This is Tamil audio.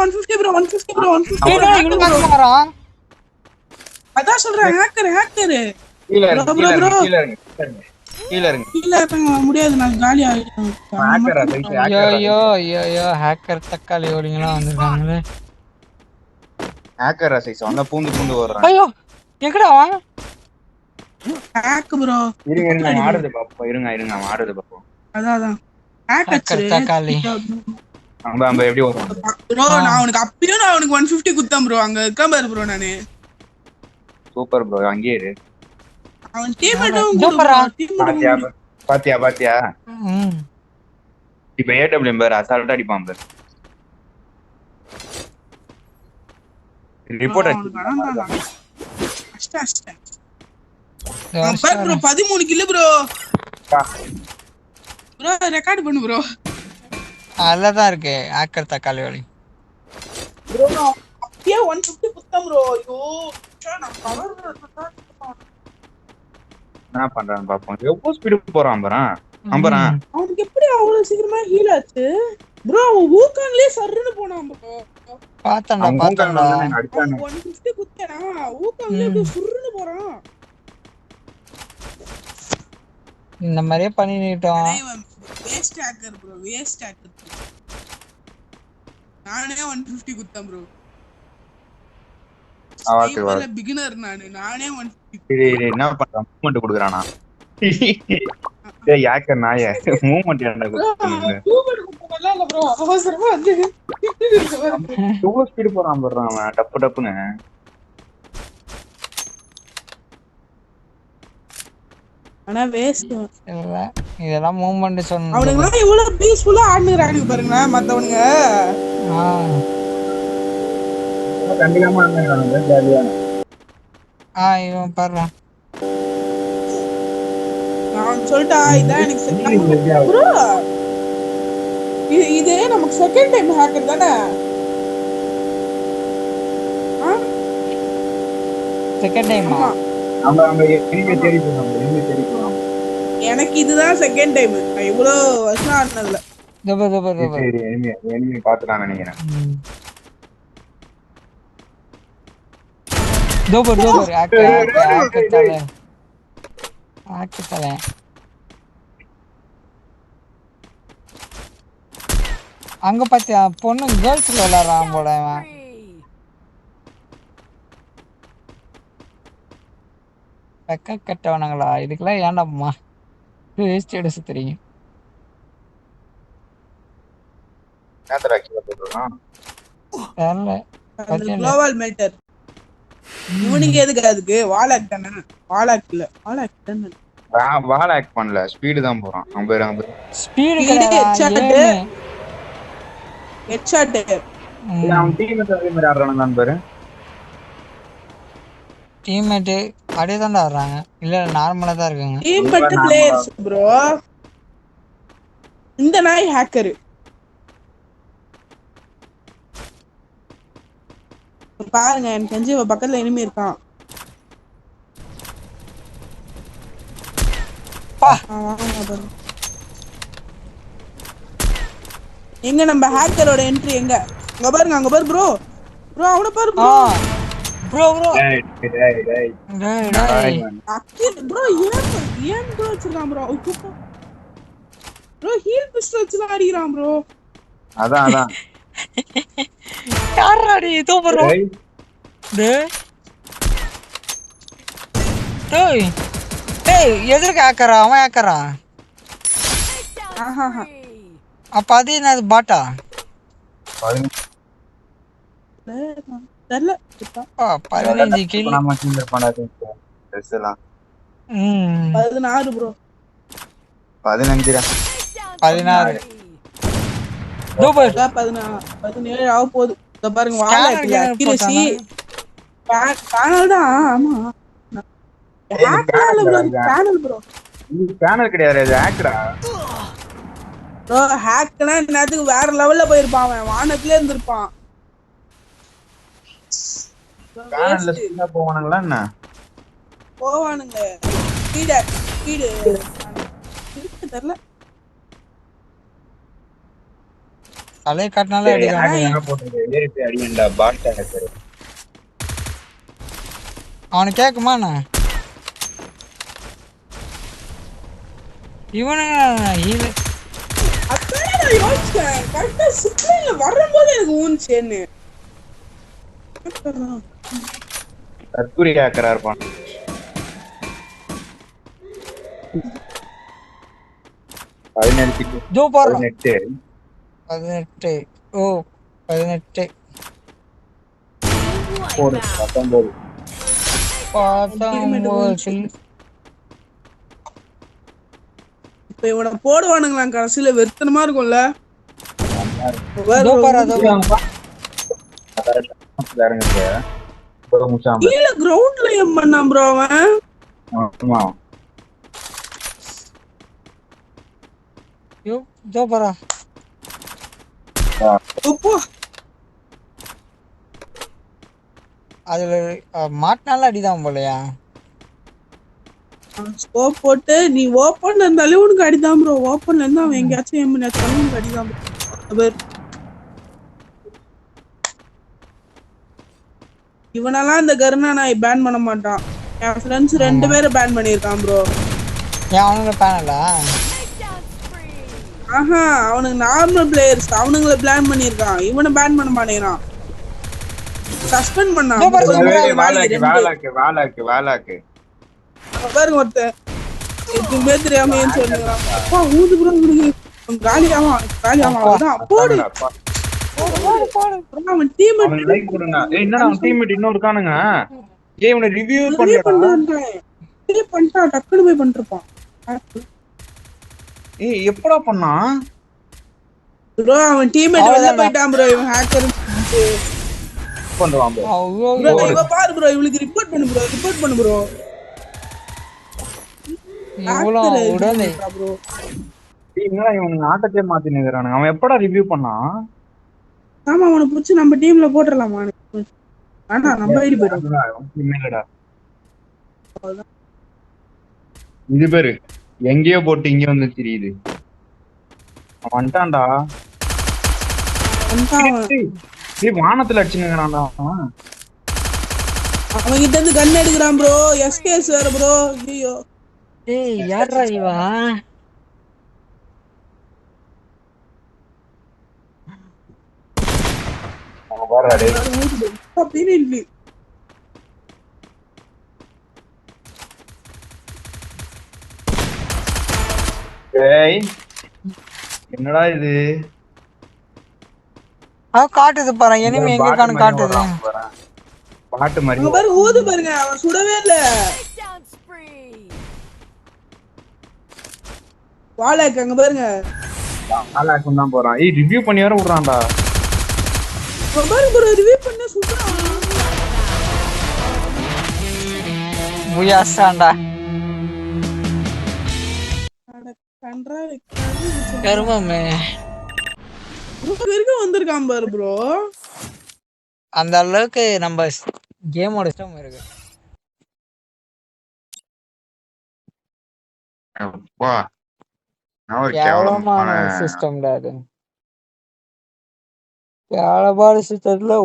One fifty bro one fifty bro one fifty வரான். அதான் சொல்றேன் ஹேக்கர் ஹேக்கர் கீழ இருங்க கீழ. இருங்க கீழ இருங்க கீழ இருங்க கீழ இருங்க இல்ல இருக்காங்க முடியாது நான் காலி ஆயிட்டேன். ஹேக்கர் ஐயோ ஹேக்கர் ஐயோ ஐயோ ஹேக்கர் தக்காளி வந்திருக்காங்களே. ஹேக்கர் சைஸ் வந்தா பூந்து பூந்து வர்றான் ஐயோ எங்கடா அவன்? ஹேக் ப்ரோ இருங்க இருங்க ஆடுறது பாப்போம். இருங்க இருங்க ஆடுறது பாப்போம். அதான் அதான். தக்காளி. நம்ம எப்படி வருவோம் ப்ரோ நான் அவனுக்கு அப்பயும் நான் அவனுக்கு ஒன் ஃபிஃப்டி குத்தேன் ப்ரோ அங்க இருக்கான் பாரு ப்ரோ நானு. சூப்பர் ப்ரோ அங்கேயே இரு. அவன் டீம்மேட்டும் சூப்பரா. பாத்தியா பாத்தியா பாத்தியா? இப்ப ஏடபிள்யூ பேர் அசால்ட்டா அடிப்பான் பேர். ரிப்போர்ட் அடிச்சு. அஷ்டம் அஷ்டம் ப்ரோ பதிமூணு கிலோ ப்ரோ ப்ரோ ரெக்கார்ட் பண்ணு ப்ரோ அதுலதான் இருக்கு ஹேக்கர் தக்காளி ஓடி ப்ரோ நான் ஒன் ஃபிஃப்டி குத்தேன் ப்ரோ ஐயோ ச்சே, நான் என்ன பண்றான்னு பாப்போம். எவ்வளவு ஸ்பீடு போறான் பாறான் நம்புறான் அவனுக்கு எப்படி அவ்வளவு சீக்கிரமா ஹீல் ஆச்சு? ப்ரோ அவன் ஊக்கான்லயே சர்ன்னு போனான் ப்ரோ பார்த்தேன்டா அவன் பார்த்தேன்டா மூக்கால அடிச்சானு. ஒன் ஃபிஃப்டி குத்தேனா ஊக்கான்லயே அப்படியே சுருன்னு போறான். இந்த மாதிரியே பண்ணிட்டோம் waste hacker bro waste hacker நானே ஒன் ஃபிஃப்டி குத்தேன் ப்ரோ. பிகினர் நானு. நானே ஒன் என்ன பண்றான் மூவ்மெண்ட் குடுக்குறானா? டேய் யாக்கர் நாய? என்ன எவ்வளவு ஸ்பீடு போறான் பாடுறான் அவன். டப்பு டப்புன்னு. ஆனா வேஸ்ட் இதெல்லாம் மூவ்மெண்ட் சொன்ன அவனுங்க எல்லாம் இவ்வளவு பீஸ்ஃபுல்லா ஆடுனுறானுங்க பாருங்களேன் மத்தவனுங்க. ஜாலியா. ஆ இவன் பாரு நான் சொல்லிட்டா இதான் எனக்கு ப்ரோ. இது இது நமக்கு செகண்ட் டைம் ஹேக்கர் தானே? செகண்ட் டைமா. நம்ம நம்ம எனிமே தேடி போறோம் எனிமே தேடி போறோம் எனக்கு இதுதான் செகண்ட் டைம் இவ்வளவு வருஷம் ஆடினதுல. சரி எனிமே எனிமே பாத்துலாம் நினைக்கிறேன். தூபர் தூபர் ஆக்கு ஆக்கு ஆக்கு தலை ஆக்கு தலை அங்க பாத்தியா பொண்ணு கேர்ள்ஸ் விளையாடுறான் போல இவன். வெக்க கெட்டவனுங்களா? இதுக்கெல்லாம் ஏன்டாம்மா வேஸ்ட் எடு சுத்துறீங்க. நேத்தரா கீழே போட்டுருக்கான்? தெரியல. அந்த பத்தியா இல்ல? குளோபல் மேட்டர் இவனுக்கு எதுக்கு அதுக்கு? வாலாக் தானே? வாலாக் இல்ல. வாலாக் தானே? வால் ஆக்ட் பண்ணல. ஸ்பீடு தான் போறான். அவன் பேரு அவன் பேரு. ஸ்பீடு ஹெட்ஷாட் இல்ல, அவன் டீம் அதே மாதிரி ஆடுறானு பேரு. டீம்மேட்டு அப்படியே தான்டா ஆடுறாங்க. இல்ல நார்மலா தான் இருக்காங்க. டீம் பட்டு பிளேயர்ஸ் ப்ரோ இந்த நாய் ஹேக்கர் பாருங்க எனக்கு தெரிஞ்சு இவ பக்கத்துல இனிமே இருக்கான். எங்க நம்ம ஹேக்கரோட என்ட்ரி எங்க? அங்க பாருங்க அங்க பாரு ப்ரோ ப்ரோ அவன பாரு ப்ரோ ப்ரோ ப்ரோ டேய், டேய், டேய். டேய் டேய் அக்கில் ப்ரோ ஏன் ஏன் ப்ரோ வச்சிருக்கான் ப்ரோ ப்ரோ ஹீல் பிஸ்டல் வச்சுலாம் அடிக்கிறான் ப்ரோ அதான் அதான். யாரா நீ இதோ ப்ரோ டேய், டேய் எதிர்க்க ஆக்கறா அவன் ஆக்கறா ஆஹா அப்ப அது என்னது பாட்டா பதினஞ்சு தெரியல பதினஞ்சு கில் பதினாறு ப்ரோ பதினாறு பதினேழு ஆக போகுது இத பாருங்க வாழ இருக்குல்ல அக்யூரசி. பேனல் தான் ஆமா. பேனல் ப்ரோ பேனல் ப்ரோ இது channel கிடையாது இது hack-டா. ப்ரோ ஹேக்னா வேற லெவல்ல போயிருப்பான் அவன். வானத்திலே இருந்திருப்பான். channel ல speed ஆ போவானுங்களா என்ன? போவானுங்க. ஸ்பீட ஸ்பீடு தெரியல தலையை காட்டினாலே டேய், அடிதான் hack என்ன போட்டுருக்கு? ஏறி போய் அடிங்கடா, bot hacker. அவனுக்கு கேக்குமா இவனு நான் கரெக்டா சிப்ளைன்ல வரும்போது எனக்கு ஊன்ச்சேன்னு தற்கூரி ஆ இருப்பான். இதோ பதினெட்டு. பதினெட்டு. ஓ பதினெட்டு. போடு, பத்தொன்பது. பத்தொன்பது இப்ப இவனை போடுவானுங்களாம் கடைசியில வெறுத்தனமா இருக்கும்ல. கீழ கிரவுண்ட்ல ஏன் பண்ணான் ப்ரோ அவன். இதோ பாரா. அதுல மாட்டினால அடிதான் போலயா? ஸ்கோப் போட்டு நீ ஓப்பன்ல இருந்தாலே உனக்கு அடிதான் ப்ரோ ஓப்பன்ல இருந்தா அவன் எங்கேயாச்சும் ஏன் பண்ணாச்சும் உனக்கு அடிதான். அவர் இவனெல்லாம் இந்த கருணா நாய் பேன் பண்ண மாட்டான். என் ஃப்ரெண்ட்ஸ் ரெண்டு பேரும் பேன் பண்ணியிருக்கான் ப்ரோ ஏன் அவனுங்க பேனலா ஆஹா அவனுக்கு நார்மல் பிளேயர்ஸ் அவனுங்கள பிளான் பண்ணியிருக்கான். இவனை பேன் பண்ண மாட்டேங்கிறான். சஸ்பெண்ட் பண்ணான் பாரு, வேலாக்கு. வேலாக்கு, வேலாக்கு, பாருங்க ஒருத்தன். எதுவுமே தெரியாம ஏன் சொல்லுங்கிறான் அப்பா ஊது ப்ரோ விடுங்க காலியாமா காலியாமா அதான் போடு. அவன் டீம் அவன் teammate இன்னும் இருக்கானுங்க? ஏய், இவனை ரிவ்யூ பண்ணிட்டான். டக்குனு போய் பண்ணிருப்பான். ஏய், எப்படா பண்ணான்? ப்ரோ அவன் டீம்மேட் வெளில. போயிட்டான் ப்ரோ இவன் ஹேக்கர் பண்ணுவான் ப்ரோ இவ பாரு ப்ரோ இவளுக்கு ரிப்போர்ட் பண்ணு ப்ரோ ரிப்போர்ட் பண்ணு ப்ரோ இவ்வளோ உடனே. ப்ரோ என்னடா இருக்கிறானுங்க. அவன் எப்படா ரிவ்யூ பண்ணான் ஆமா அவனை புடிச்சு நம்ம டீம்ல போட்டுடலாமா ஆனா நம்ம ஐடி இல்லடா. இது பேரு. எங்கேயோ போட்டு இங்க வந்து தெரியுது. அவன் வந்துட்டான்டா. ஏய், வானத்துல அடிச்சுங்கிறான்டா அவன். கிட்ட இருந்து கன் எடுக்கிறான் ப்ரோ எஸ்கேஎஸ் வேற ப்ரோ ஐயோ ஏய் யாரா இவா? டேய். அப்படின்னு இல்லை என்னடா இது? அவ காட்டுது பாரு எனிமி எங்க மாதிரி காட்டுது. பாட்டு மாதிரி பாரு ஊது பாருங்க அவன் சுடவே இல்ல. வாழாக்கு அங்க பாருங்க. ஆளாக்கும் தான் போறான். ஏய் ரிவ்யூ பண்ணி வர விடுறான்டா. பாருங்க ப்ரோ ரிவ்யூ பண்ண சுடுறான் புயாசாண்டா கன்றா கருமமே வரைக்கும் வந்திருக்கான் பாரு ப்ரோ அந்த அளவுக்கு நம்ம கேமோட இஷ்டம் இருக்கு. அப்பா ஒரு கேவலமான சிஸ்டம்டா அது. கேவலமான சிஸ்டத்துல